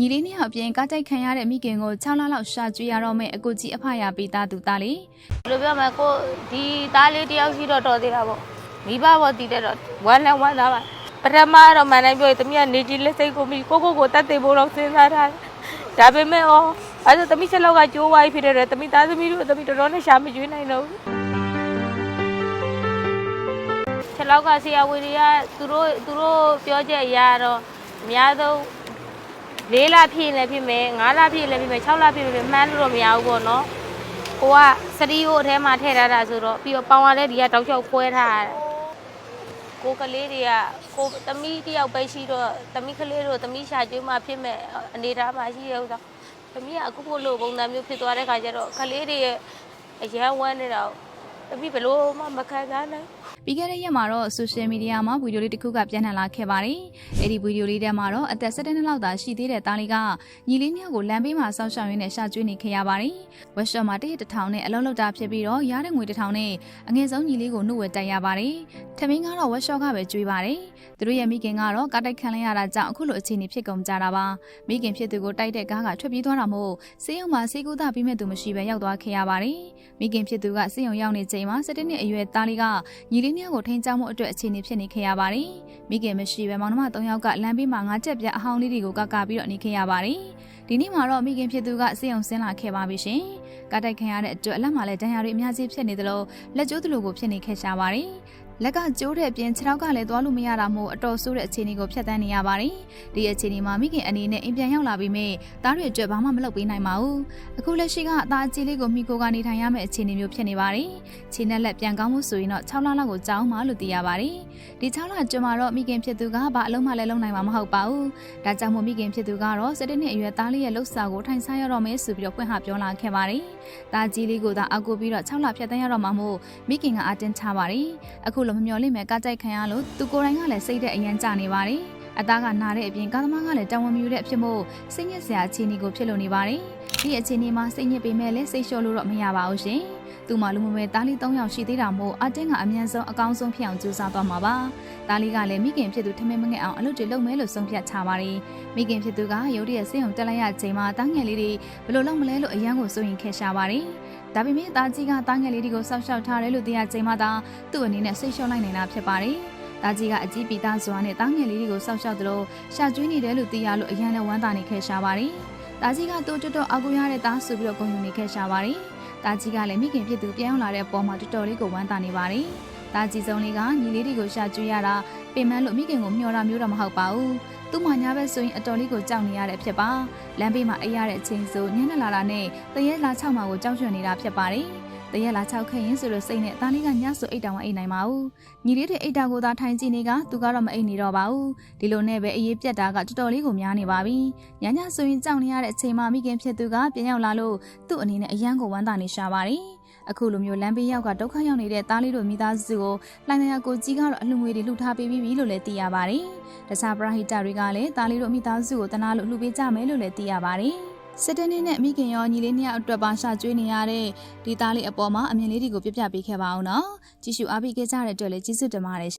ညီလေးနှစ်ယောက်အပြင်ကားတိုက်ခံရတဲ့မိခင်ကို6လလောက်ရှာကြွေးရတော့မဲ့အကူကြီးအဖရပေးသားသူသားလေးဘယ်လိုပြောမလဲကိုဒီသားလေးတယောက်ရှိတော့တော်သေးတာပေါ့မိဘဘောတည်တဲ့တော့ဝမ်းနဲ့ဝမ်းသားပါပထမတော့မန်နိုင်ပြောရင်တမီးကနေကြီးလက်စိတ်ကိုမိကိုကိုကိုတတ်သိဖို့တော့စဉ်းစားထားတယ်ဒါပေမဲ့ဩအဲဒါတမီးချက်လောက်ကကြိုးဝိုင်းဖြစ်တဲ့တမီးသားသမီးတို့တမီးတော်တော်နဲ့ရှာမကျွေးနိုင်တော့ဘူးချက်လောက်ကဆရာဝန်တွေကသူတို့သူတို့ပြောချက်အရတော့အများဆုံး ၄လဖြစ်ရင်လည်းဖြစ်မယ်၅လဖြစ်ရင်လည်းဖြစ်မယ်6လဖြစ်ရင်လည်းမှန်းလို့တော့မရဘူးပေါ့နော်ကိုကစတီယိုအထဲမှာထည့်ထားတာဆိုတော့ပြီးတော့ပေါင်ရတဲ့ဒီကတောက်ချောက်ခွဲထားရတယ်ကိုကလေးတွေကကိုသမီးတယောက်ပဲရှိတော့သမီးကလေးတို့သမီးရှာကျွေးမှဖြစ်မဲ့အနေထားမှာရှိရဥစ္စာသမီးကအခုကိုလိုပုံစံမျိုးဖြစ်သွားတဲ့ခါကျတော့ကလေးတွေရဲ့အရန်ဝမ်းနေတာကိုသမီးဘယ်လို့မှမခံစားနိုင် ပြီးခဲ့တဲ့ရက်မှာတော့ဆိုရှယ်မီဒီယာမှာဗီဒီယိုလေးတစ်ခုကပြန်နှံလာခဲ့ပါတယ်။အဲ့ဒီဗီဒီယိုလေးထဲမှာတော့အသက်17နှစ်လောက်သာရှိသေးတဲ့သားလေးကညီလေးနှစ်ယောက်ကိုလမ်းဘေးမှာစောင့်ရှောက်ရင်းနဲ့ရှာကျွေးနေခဲ့ရပါတယ်။ဝက်ရှော့မှာတရက်တစ်ထောင်နဲ့အလုံးလောက်တာဖြစ်ပြီးတော့ရတဲ့ငွေတစ်ထောင်နဲ့အငယ်ဆုံးညီလေးကိုနှုတ်ဝဲတက်ရပါတယ်။ထမင်းကတော့ဝက်ရှော့ကပဲကျွေးပါတယ်။သူတို့ရဲ့မိခင်ကတော့ကားတိုက်ခံလိုက်ရတာကြောင့်အခုလိုအခြေအနေဖြစ်ကုန်ကြတာပါ။မိခင်ဖြစ်သူကိုတိုက်တဲ့ကားကထွက်ပြေးသွားတာမို့စေးရုံမှာစေးကူးသားပြီးမဲ့သူမရှိဘဲရောက်သွားခဲ့ရပါတယ်။မိခင်ဖြစ်သူကစေးရုံရောက်နေချိန်မှာ17နှစ်အရွယ်သားလေးကညီလေးနှစ်ယောက်ကိုထိန်းချောင်းမှုအတွက်အခြေအနေဖြစ်နေခဲ့ရပါတယ်။မိခင်မရှိဘဲမောင်နှမ၃ယောက်ကလမ်းဘေးမှာငါးချက်ပြအဟောင်းလေးတွေကိုကကပြီးတော့နေခဲ့ရပါတယ်။ဒီနေ့မှာတော့မိခင်ဖြစ်သူကစေးရုံဆင်းလာခဲ့ပါပြီရှင်။ကားတိုက်ခံရတဲ့အတွက်အလက်မှာလည်းဒဏ်ရာတွေအများကြီးဖြစ်နေသလိုလက်ကျိုးသလိုကိုဖြစ်နေခဲ့ရှာပါတယ်။ လက်ကကျိုးတဲ့ပြင်ခြေထောက်ကလည်းသွားလို့မရတာမို့အတော်ဆိုးတဲ့အခြေအနေကိုဖြတ်သန်းနေရပါတယ်။ဒီအခြေအနေမှာမိခင်အနေနဲ့အိမ်ပြန်ရောက်လာပြီးမြဲသားတွေအတွက်ဘာမှမလုပ်ပေးနိုင်ပါဘူး။အခုလက်ရှိကအသားအကြီးလေးကိုမိကိုကနေထိုင်ရမယ့်အခြေအနေမျိုးဖြစ်နေပါတယ်။ခြေနဲ့လက်ပြန်ကောင်းမှုဆိုရင်တော့6လလောက်ကိုကြောင်းမှလို့သိရပါတယ်။ဒီ6လကျွန်းမှာတော့မိခင်ဖြစ်သူကဘာအလုံးမှလည်းလုံးနိုင်မှာမဟုတ်ပါဘူး။ဒါကြောင့်မို့မိခင်ဖြစ်သူကတော့17နှစ်အရွယ်သားလေးရဲ့လှုပ်စာကိုထိုင်ဆိုင်ရတော့မယ်ဆိုပြီးတော့ဖွင့်ဟပြောလာခဲ့ပါတယ်။သားကြီးလေးကိုသာအကူပြီးတော့6လဖြတ်သန်းရတော့မှမို့မိခင်ကအတင်းချပါတယ်။အခုလိုမမျော်လင့်မဲ့ကားကြိုက်ခံရလို့သူကိုယ်တိုင်ကလည်းစိတ်တဲ့အယံကြနေပါတယ်။အသားကနာတဲ့အပြင်ကားသမားကလည်းတံဝန်မြူတဲ့အဖြစ်မို့စိတ်ညစ်စရာအခြေအနေကိုဖြစ်လို့နေပါတယ်။ဒီအခြေအနေမှာစိတ်ညစ်ပေမဲ့လည်းစိတ်လျှော့လို့တော့မရပါဘူးရှင်။ သူ့မှာလူမမဲတားလီ၃ယောက်ရှိသေးတာမို့အတင်းကအမြန်ဆုံးအကောင်းဆုံးဖြစ်အောင်ကြိုးစားသွားမှာပါ။တားလီကလည်းမိခင်ဖြစ်သူထမင်းမငဲ့အောင်အလုပ်တွေလုပ်မယ်လို့ဆုံးဖြတ်ချပါတယ်။မိခင်ဖြစ်သူကရုတ်တရက်စိတ်ုံတက်လိုက်ရချိန်မှာတားငယ်လေးတွေဘယ်လိုလုပ်မလဲလို့အယံကိုစိုးရင်ခဲ့ရှာပါတယ်။ဒါပေမဲ့တာကြီးကတားငယ်လေးတွေကိုစောက်ရှောက်ထားတယ်လို့သိရချိန်မှသာသူ့အနေနဲ့စိတ်လျှော့လိုက်နိုင်တာဖြစ်ပါတယ်။တာကြီးကအကြီးပီသားစွာနဲ့တားငယ်လေးတွေကိုစောက်ရှောက်သလိုရှာကျွေးနေတယ်လို့သိရလို့အယံနဲ့ဝမ်းသာနေခဲ့ရှာပါတယ်။တာကြီးကတိုးတွတ်တော့အကူရတဲ့သားဆိုပြီးတော့ဂုဏ်ယူနေခဲ့ရှာပါတယ်။ တာကြီးကလည်းမိခင်ဖြစ်သူပြန်ရောက်လာတဲ့ပုံမှာတော်တော်လေးကိုဝမ်းသာနေပါတယ်။တာကြီးစုံလေးကညီလေးတွေကိုရှာကျွေးရတာပင်မလို့မိခင်ကိုမျှော်တာမျိုးတော့မဟုတ်ပါဘူး။သူ့မညာဘက်ဆိုရင်အတော်လေးကိုကြောက်နေရတဲ့ဖြစ်ပါလမ်းဘေးမှာအိပ်ရတဲ့အချိန်ဆိုညနေလာတာနဲ့တရက်လာ6မှာကိုကြောက်ရွံ့နေတာဖြစ်ပါတယ် တရက်လာ6ခက်ရင်ဆိုလို့စိတ်နဲ့အသားလေးကညဆိုအိတ်တောင်မအိတ်နိုင်ပါဘူးညီလေးတဲ့အိတ်တာကိုသာထိုင်ကြည့်နေကသူကတော့မအိတ်နေတော့ပါဘူးဒီလိုနဲ့ပဲအေးပြက်တာကတော်တော်လေးကိုများနေပါပြီညညဆိုရင်ကြောက်နေရတဲ့အချိန်မှာမိခင်ဖြစ်သူကပြန်ရောက်လာလို့သူ့အနေနဲ့အယံကိုဝမ်းသာနေရှာပါတယ်အခုလိုမျိုးလမ်းဘေးရောက်ကဒုက္ခရောက်နေတဲ့သားလေးတို့မိသားစုကိုလှိုင်တရားကိုကြီးကတော့အလှငွေတွေလှူထားပေးပြီးပြီလို့လည်းသိရပါတယ်။တခြားပရဟိတတွေကလည်းသားလေးတို့မိသားစုကိုတနာလို့လှူပေးကြမယ်လို့လည်းသိရပါတယ်။ စစ်တနေ့နဲ့မိခင်ရောညီလေးနှစ်ယောက်အတွက်ပါရှာကျွေးနေရတဲ့ဒီသားလေးအပေါ်မှာအမြင်လေးတွေကိုပြပြပေးခဲ့ပါအောင်နော်။ကြည့်ရှုအားပေးခဲ့ကြတဲ့အတွက်လည်းကျေးဇူးတင်ပါတယ်